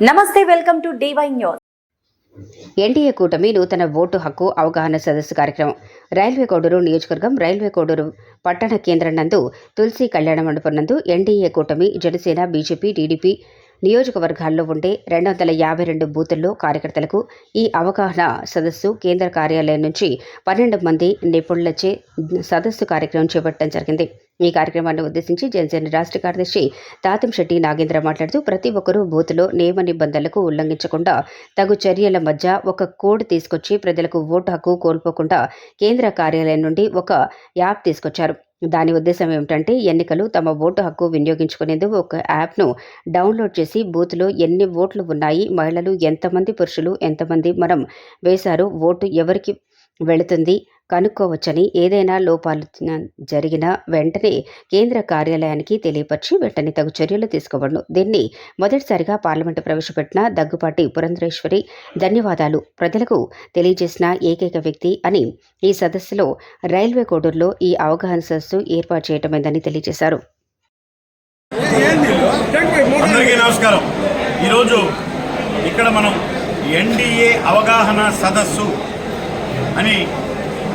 నమస్తే welcome to DY news. NDA కూటమి నూతన ఓటు హక్కు అవగాహన సదస్సు కార్యక్రమం. రైల్వే కోడూరు నియోజకవర్గం రైల్వే కోడూరు పట్టణ కేంద్రం నందు తులసి కళ్యాణ మండపం నందు ఎన్డీఏ కూటమి జనసేన బీజేపీ టీడీపీ నియోజకవర్గాల్లో ఉండే రెండు వందల యాభై రెండు బూతుల్లో కార్యకర్తలకు ఈ అవగాహన సదస్సు కేంద్ర కార్యాలయం నుంచి పన్నెండు మంది నిపుణులచే సదస్సు కార్యక్రమం చేపట్టడం జరిగింది. ఈ కార్యక్రమాన్ని ఉద్దేశించి జనసేన రాష్ట్ర కార్యదర్శి తాతంశెట్టి నాగేంద్ర మాట్లాడుతూ ప్రతి ఒక్కరూ బూతులో నియమ నిబంధనలకు ఉల్లంఘించకుండా తగు చర్యల మధ్య ఒక కోడ్ తీసుకొచ్చి ప్రజలకు ఓటు హక్కు కోల్పోకుండా కేంద్ర కార్యాలయం నుండి ఒక యాప్ తీసుకొచ్చారు. దాని ఉద్దేశం ఏమిటంటే ఎన్నికలు తమ ఓటు హక్కు వినియోగించుకునేందుకు ఒక యాప్ను డౌన్లోడ్ చేసి బూత్లో ఎన్ని ఓట్లు ఉన్నాయి మహిళలు ఎంతమంది పురుషులు ఎంతమంది మనం వేశారు ఓటు ఎవరికి వెళుతుంది. కనుక్కోవచ్చని ఏదైనా లోపాలు జరిగిన వెంటనే కేంద్ర కార్యాలయానికి తెలియపరిచి వెంటనే తగు చర్యలు తీసుకోవడం. దీన్ని మొదటిసారిగా పార్లమెంటు ప్రవేశపెట్టిన దగ్గుపాటి పురంధరేశ్వరి ధన్యవాదాలు. ప్రజలకు తెలియజేసిన ఏకైక వ్యక్తి అని ఈ సదస్సులో రైల్వే కోడూరులో ఈ అవగాహన సదస్సు ఏర్పాటు చేయటమైందని తెలియజేశారు. అందరికీ నమస్కారం. ఈరోజు ఇక్కడ మనం ఎన్డీఏ అవగాహన సదస్సు అని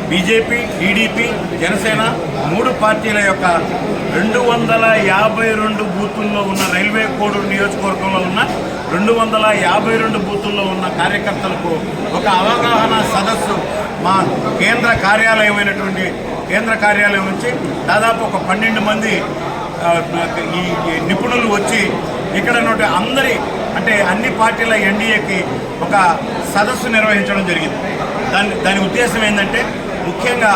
బీజేపీ టీడీపీ జనసేన మూడు పార్టీల యొక్క రెండు వందల యాభై రెండు బూతుల్లో ఉన్న రైల్వే కోడూరు నియోజకవర్గంలో ఉన్న రెండు వందల యాభై రెండు బూతుల్లో ఉన్న కార్యకర్తలకు ఒక అవగాహన సదస్సు మా కేంద్ర కార్యాలయమైనటువంటి కేంద్ర కార్యాలయం నుంచి దాదాపు ఒక పన్నెండు మంది ఈ నిపుణులు వచ్చి ఇక్కడ అందరి అంటే అన్ని పార్టీల ఎన్డీఏకి ఒక సదస్సు నిర్వహించడం జరిగింది. దాని దాని ఉద్దేశం ఏంటంటే ముఖ్యంగా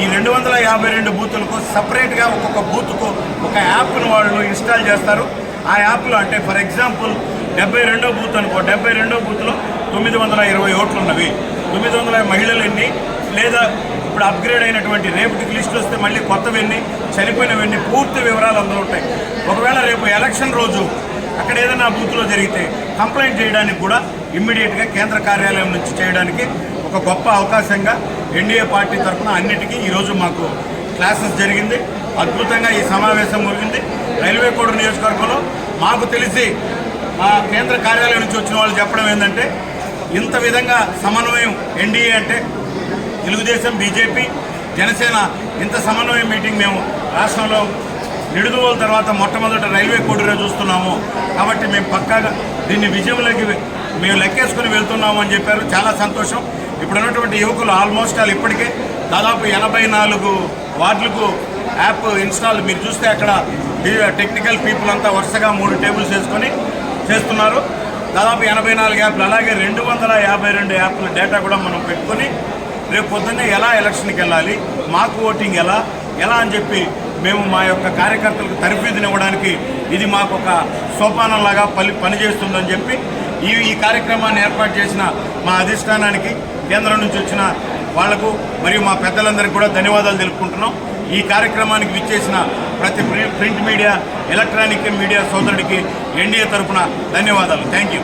ఈ రెండు వందల యాభై రెండు బూతులకు సపరేట్గా ఒక్కొక్క బూత్కు ఒక యాప్ను వాళ్ళు ఇన్స్టాల్ చేస్తారు. ఆ యాప్లో అంటే ఫర్ ఎగ్జాంపుల్ డెబ్బై రెండో బూత్ అనుకో డెబ్బై రెండో బూత్లో తొమ్మిది వందల ఇరవై ఓట్లు ఉన్నవి. తొమ్మిది వందల మహిళలు ఎన్ని లేదా ఇప్పుడు అప్గ్రేడ్ అయినటువంటి రేపటికి లిస్ట్ వస్తే మళ్ళీ కొత్తవన్నీ చనిపోయినవన్నీ పూర్తి వివరాలు అందులో ఉంటాయి. ఒకవేళ రేపు ఎలక్షన్ రోజు అక్కడ ఏదైనా బూత్లో జరిగితే కంప్లైంట్ చేయడానికి కూడా ఇమ్మీడియట్గా కేంద్ర కార్యాలయం నుంచి చేయడానికి ఒక గొప్ప అవకాశంగా ఎన్డీఏ పార్టీ తరఫున అన్నిటికీ ఈరోజు మాకు క్లాసెస్ జరిగింది. అద్భుతంగా ఈ సమావేశం ముగిగింది. రైల్వే కోడ్ నియోజకవర్గంలో మాకు తెలిసి మా కేంద్ర కార్యాలయం నుంచి వచ్చిన వాళ్ళు చెప్పడం ఏంటంటే ఇంత విధంగా సమన్వయం ఎన్డీఏ అంటే తెలుగుదేశం బీజేపీ జనసేన ఇంత సమన్వయం మీటింగ్ మేము రాష్ట్రంలో నిడుదవోల తర్వాత మొట్టమొదట రైల్వే కోడూరే చూస్తున్నాము. కాబట్టి మేము పక్కాగా దీన్ని విజయంలోకి మేము లెక్కేసుకుని వెళ్తున్నాము అని చెప్పారు. చాలా సంతోషం. ఇప్పుడు ఉన్నటువంటి యువకులు ఆల్మోస్ట్ ఆల్ ఇప్పటికే దాదాపు ఎనభై నాలుగు వార్డులకు యాప్ ఇన్స్టాల్ మీరు చూస్తే అక్కడ టెక్నికల్ పీపుల్ అంతా వరుసగా మూడు టేబుల్స్ వేసుకొని చేస్తున్నారు. దాదాపు ఎనభై నాలుగు యాప్లు అలాగే రెండు వందల యాభై రెండు యాప్ల డేటా కూడా మనం పెట్టుకొని రేపు పొద్దున్నే ఎలా ఎలక్షన్కి వెళ్ళాలి మాకు ఓటింగ్ ఎలా ఎలా అని చెప్పి మేము మా యొక్క కార్యకర్తలకు తరఫీదునివ్వడానికి ఇది మాకు ఒక సోపానంలాగా పని పనిచేస్తుందని చెప్పి ఈ ఈ కార్యక్రమాన్ని ఏర్పాటు చేసిన మా అధిష్టానానికి కేంద్రం నుంచి వచ్చిన వాళ్ళకు మరియు మా పెద్దలందరికీ కూడా ధన్యవాదాలు తెలుపుకుంటున్నాం. ఈ కార్యక్రమానికి విచ్చేసిన ప్రతి ప్రి- ప్రింట్ మీడియా ఎలక్ట్రానిక్ మీడియా సోదరుడికి ఎన్డీఏ తరఫున ధన్యవాదాలు. Thank you.